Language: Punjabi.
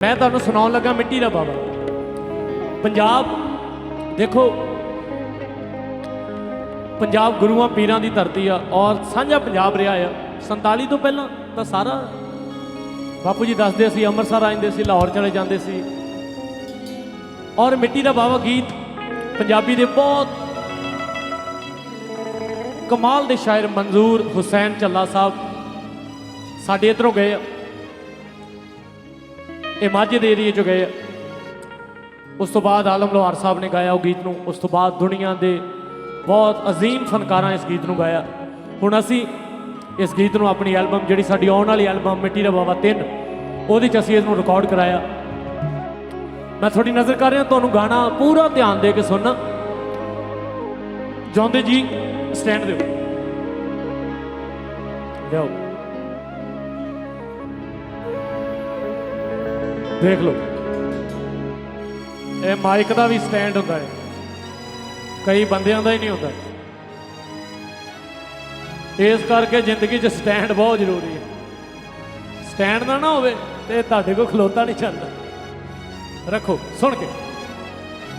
ਮੈਂ ਤੁਹਾਨੂੰ ਸੁਣਾਉਣ ਲੱਗਾ ਮਿੱਟੀ ਦਾ ਬਾਬਾ। ਪੰਜਾਬ, ਦੇਖੋ, ਪੰਜਾਬ ਗੁਰੂਆਂ ਪੀਰਾਂ ਦੀ ਧਰਤੀ ਆ ਔਰ ਸਾਂਝਾ ਪੰਜਾਬ ਰਿਹਾ ਆ। 47 ਤੋਂ ਪਹਿਲਾਂ ਤਾਂ ਸਾਰਾ ਬਾਪੂ ਜੀ ਦੱਸਦੇ ਸੀ, ਅੰਮ੍ਰਿਤਸਰ ਆ ਜਾਂਦੇ ਸੀ, ਲਾਹੌਰ ਚਲੇ ਜਾਂਦੇ ਸੀ। ਔਰ ਮਿੱਟੀ ਦਾ ਬਾਬਾ ਗੀਤ ਪੰਜਾਬੀ ਦੇ ਬਹੁਤ ਕਮਾਲ ਦੇ ਸ਼ਾਇਰ ਮਨਜ਼ੂਰ ਹੁਸੈਨ ਚੱਲਾ ਸਾਹਿਬ ਸਾਡੇ ਇੱਧਰੋਂ ਗਏ ਆ। ਇਹ ਮਾਝੇ ਦੇ ਏਰੀਏ ਚ ਗਏ ਆ। ਉਸ ਤੋਂ ਬਾਅਦ ਆਲਮ ਲੋਹਾਰ ਸਾਹਿਬ ਨੇ ਗਾਇਆ ਉਹ ਗੀਤ ਨੂੰ। ਉਸ ਤੋਂ ਬਾਅਦ ਦੁਨੀਆ ਦੇ ਬਹੁਤ ਅਜ਼ੀਮ ਫਨਕਾਰਾਂ ਇਸ ਗੀਤ ਨੂੰ ਗਾਇਆ। ਹੁਣ ਅਸੀਂ ਇਸ ਗੀਤ ਨੂੰ ਆਪਣੀ ਐਲਬਮ, ਜਿਹੜੀ ਸਾਡੀ ਆਉਣ ਵਾਲੀ ਐਲਬਮ, ਮਿੱਟੀ ਦਾ ਬਾਬਾ 3 ਉਹਦੇ ਚ ਅਸੀਂ ਇਸ ਨੂੰ ਰਿਕਾਰਡ ਕਰਾਇਆ। ਮੈਂ ਤੁਹਾਡੀ ਨਜ਼ਰ ਕਰ ਰਿਹਾ, ਤੁਹਾਨੂੰ ਗਾਣਾ ਪੂਰਾ ਧਿਆਨ ਦੇ ਕੇ ਸੁਣਨਾ। ਜਾਂਦੇ ਜੀ ਸਟੈਂਡ ਦਿਓ ਲਿਆਓ। ਦੇਖ ਲਓ। ਇਹ ਮਾਈਕ ਦਾ ਵੀ ਸਟੈਂਡ ਹੁੰਦਾ ਹੈ। ਕਈ ਬੰਦਿਆਂ ਦਾ ਹੀ ਨਹੀਂ ਹੁੰਦਾ। ਇਸ ਕਰਕੇ ਜ਼ਿੰਦਗੀ 'ਚ ਸਟੈਂਡ ਬਹੁਤ ਜ਼ਰੂਰੀ ਹੈ। ਸਟੈਂਡ ਨਾ ਨਾ ਹੋਵੇ ਤੇ ਤੁਹਾਡੇ ਕੋਲ ਖਲੋਤਾ ਨਹੀਂ ਚੱਲਦਾ ਰੱਖੋ, ਸੁਣ ਕੇ।